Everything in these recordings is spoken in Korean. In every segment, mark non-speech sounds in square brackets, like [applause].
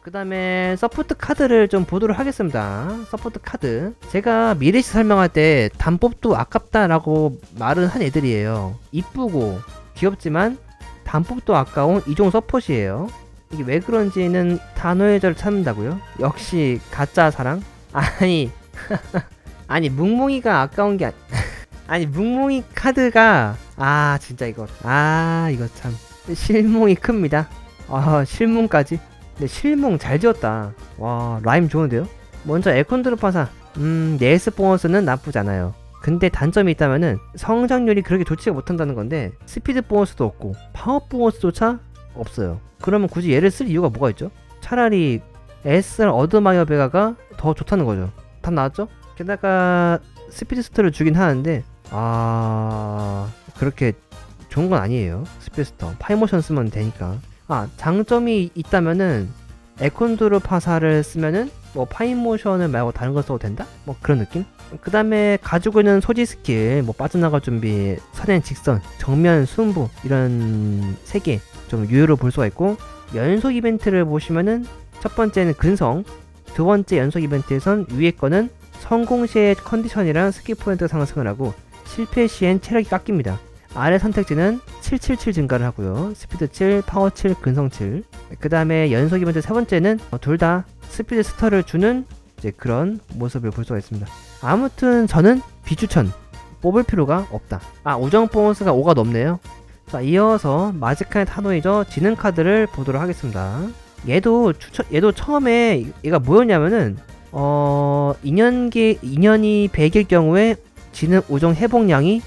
그 다음에 서포트 카드를 좀 보도록 하겠습니다. 서포트 카드. 제가 미래시 설명할 때 단법도 아깝다라고 말은 한 애들이에요. 이쁘고 귀엽지만 단법도 아까운 이종 서폿이에요. 이게 왜 그런지는 단어의 절 찾는다고요? 역시 가짜 사랑? 아니 [laughs] 아니 뭉뭉이가 아까운 게 아니 [laughs] 아니 뭉뭉이 카드가 아 진짜 이거 아 이거 참 실뭉이 큽니다. 아 실뭉까지. 근데 실뭉 잘 지었다. 와 라임 좋은데요? 먼저 에콘드로 파사. 음 네스 보너스는 나쁘지 않아요. 근데 단점이 있다면은 성장률이 그렇게 좋지가 못한다는 건데 스피드 보너스도 없고 파워 보너스조차 없어요. 그러면 굳이 얘를 쓸 이유가 뭐가 있죠? 차라리 SR 어드마이어 베가가 더 좋다는 거죠. 답 나왔죠? 게다가 스피드스터를 주긴 하는데 아 그렇게 좋은 건 아니에요. 스피드스터 파이모션 쓰면 되니까. 아 장점이 있다면은 에콘드로 파사를 쓰면은 뭐 파이모션을 말고 다른 걸 써도 된다? 뭐 그런 느낌? 그 다음에 가지고 있는 소지 스킬, 뭐 빠져나갈 준비, 선행 직선, 정면 순부 이런 세 개 좀 유효로 볼 수가 있고 연속 이벤트를 보시면은 첫 번째는 근성, 두 번째 연속 이벤트에선 위에 거는 성공 시의 컨디션이랑 스킬 포인트 상승을 하고 실패 시엔 체력이 깎입니다. 아래 선택지는 777 증가를 하고요. 스피드 7, 파워 7, 근성 7. 그 다음에 연속 이벤트 세 번째는 둘 다 스피드 스터를 주는 그런 모습을 볼 수가 있습니다. 아무튼 저는 비추천 뽑을 필요가 없다. 아 우정 보너스가 5가 넘네요. 자 이어서 마지카의 타노이저 지능 카드를 보도록 하겠습니다. 얘도 추천 얘도 처음에 얘가 뭐였냐면은 어 2년기 2년이 100일 경우에 지능 우정 회복량이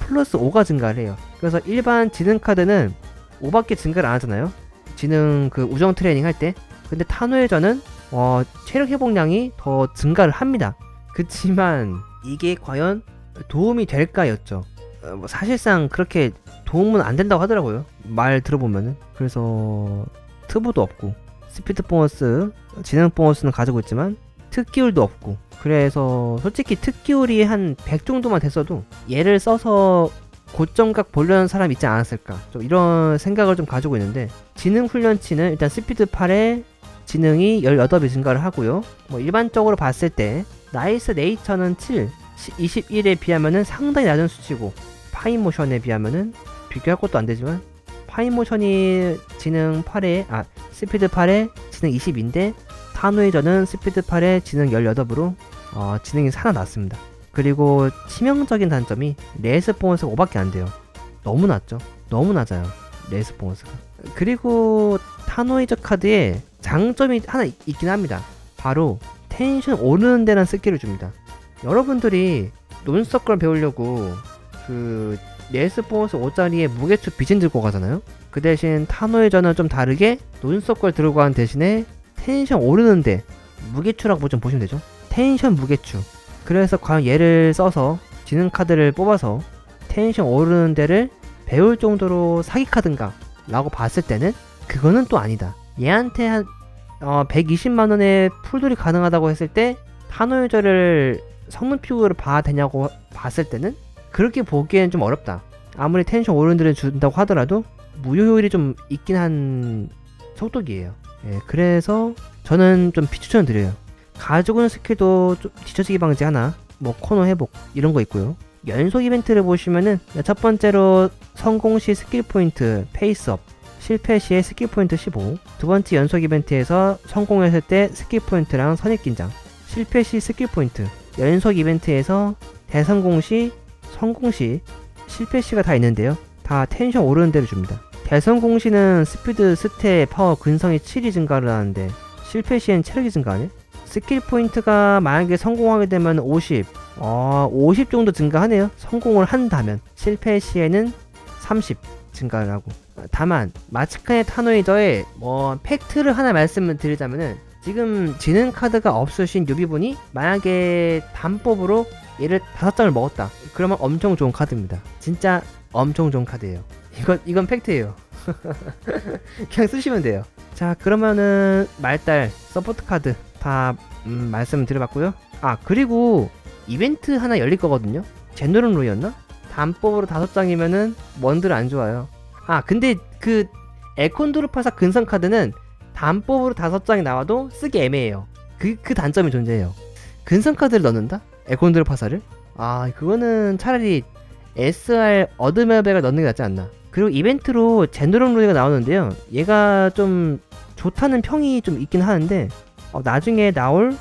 플러스 5가 증가를 해요. 그래서 일반 지능 카드는 5밖에 증가를 안 하잖아요. 지능 그 우정 트레이닝 할 때. 근데 탄호해저는 어, 체력 회복량이 더 증가를 합니다. 그치만 이게 과연 도움이 될까였죠. 어, 뭐 사실상 그렇게 도움은 안 된다고 하더라고요. 말 들어보면은. 그래서 트보도 없고 스피드 보너스, 지능 보너스는 가지고 있지만 특기율도 없고 그래서 솔직히 특기율이 한 100 정도만 됐어도 얘를 써서 고점각 보려는 사람 있지 않았을까. 좀 이런 생각을 좀 가지고 있는데 지능 훈련치는 일단 스피드 8에 지능이 18배 증가를 하고요. 뭐 일반적으로 봤을 때 나이스 네이처는 7 21에 비하면은 상당히 낮은 수치고 파이모션에 비하면은 비교할 것도 안 되지만 파이모션이 지능 8에 아 스피드 8에 지능 20인데 타노이저는 스피드 8에 지능 18으로 어, 지능이 살아났습니다. 그리고 치명적인 단점이 레스폰스가 5밖에 안 돼요. 너무 낮죠? 너무 낮아요. 레스폰스가. 그리고 타노이저 카드에 장점이 하나 있, 있긴 합니다. 바로 텐션 오르는 데란 스킬을 줍니다. 여러분들이 논서클 배우려고 그 레스폰스 5짜리에 무게추 비진 들고 가잖아요? 그 대신 타노이저는 좀 다르게 논서클 들고 가는 대신에 텐션 오르는데 무게추라고 뭐 좀 보시면 되죠. 텐션 무게추. 그래서 과연 얘를 써서 지능 카드를 뽑아서 텐션 오르는 데를 배울 정도로 사기 카드인가? 라고 봤을 때는 그거는 또 아니다. 얘한테 한 어, 120만 원의 풀돌이 가능하다고 했을 때 타노유저를 성능 피구를 봐야 되냐고 봤을 때는 그렇게 보기엔 좀 어렵다. 아무리 텐션 오르는 데를 준다고 하더라도 무효율이 좀 있긴 한 속독이에요. 예, 그래서 저는 좀 비추천 드려요. 있는 스킬도 좀 뒤처지기 방지 하나, 뭐 코너 회복 이런 거 있고요. 연속 이벤트를 보시면은 첫 번째로 성공 시 스킬 포인트 페이스업, 실패 시에 스킬 포인트 15. 두 번째 연속 이벤트에서 성공했을 때 스킬 포인트랑 선입 긴장. 실패 시 스킬 포인트. 연속 이벤트에서 대성공 시, 성공 시, 실패 시가 다 있는데요. 다 텐션 오르는 데를 줍니다. 대성공 시는 스피드, 스태, 파워, 근성이 7이 증가를 하는데 실패 시엔 체력이 증가하네? 스킬 포인트가 만약에 성공하게 되면 50, 어, 50 정도 증가하네요. 성공을 한다면 실패 시에는 30 증가를 하고. 다만 마츠카의 타노이저의 뭐 팩트를 하나 말씀을 드리자면은 지금 지능 카드가 없으신 유비분이 만약에 단법으로 얘를 다섯 장을 먹었다. 그러면 엄청 좋은 카드입니다. 진짜 엄청 좋은 카드예요. 이건 이건 팩트예요. [laughs] 그냥 쓰시면 돼요. 자 그러면은 말달 서포트 카드 다 음, 말씀 드려봤고요. 아 그리고 이벤트 하나 열릴 거거든요. 제노런 로이였나? 단법으로 다섯 장이면은 원들 안 좋아요. 아 근데 그 에콘드루파사 근성 카드는 단법으로 다섯 장이 나와도 쓰기 애매해요. 그, 그 단점이 존재해요. 근성 카드를 넣는다? 에콘드로 파사를? 아, 그거는 차라리 SR 어드멜백을 넣는 게 낫지 않나. 그리고 이벤트로 제노럼 루이가 나오는데요. 얘가 좀 좋다는 평이 좀 있긴 하는데, 어, 나중에 나올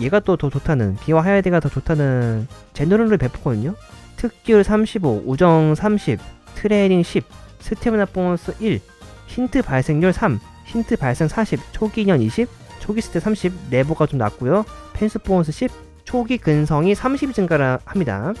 얘가 또 더 좋다는, 비와 하야데가 더 좋다는 제노럼 루이 베프거든요. 특귤 35, 우정 30, 트레이닝 10, 스태미나 보너스 1, 힌트 발생률 3, 힌트 발생 40, 초기 인연 20, 초기 스탯 30, 레버가 좀 낮고요. 펜스 보너스 10, 초기 근성이 30이 증가를 합니다.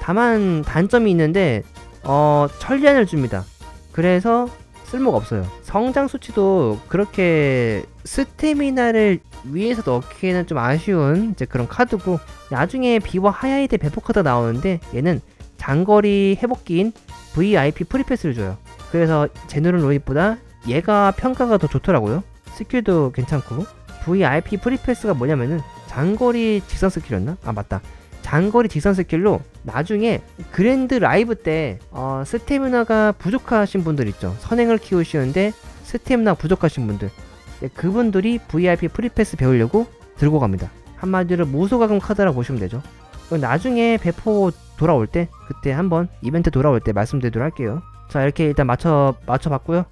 다만 단점이 있는데 어 천리안을 줍니다. 그래서 쓸모가 없어요. 성장 수치도 그렇게 스태미나를 위에서 넣기에는 좀 아쉬운 이제 그런 카드고 나중에 비와 하야이데 배포 카드 가 나오는데 얘는 장거리 회복기인 VIP 프리패스를 줘요. 그래서 제누른 로이보다 얘가 평가가 더 좋더라고요. 스킬도 괜찮고 VIP 프리패스가 뭐냐면은 장거리 직선 스킬이었나? 아 맞다. 장거리 직선 스킬로 나중에 그랜드 라이브 때 어, 스태미나가 부족하신 분들 있죠. 선행을 키우시는데 스태미나 부족하신 분들 네, 그분들이 VIP 프리패스 배우려고 들고 갑니다. 한마디로 무소가금 카드라고 보시면 되죠. 나중에 배포 돌아올 때 그때 한번 이벤트 돌아올 때 말씀드리도록 할게요. 자 이렇게 일단 맞춰 맞춰봤고요.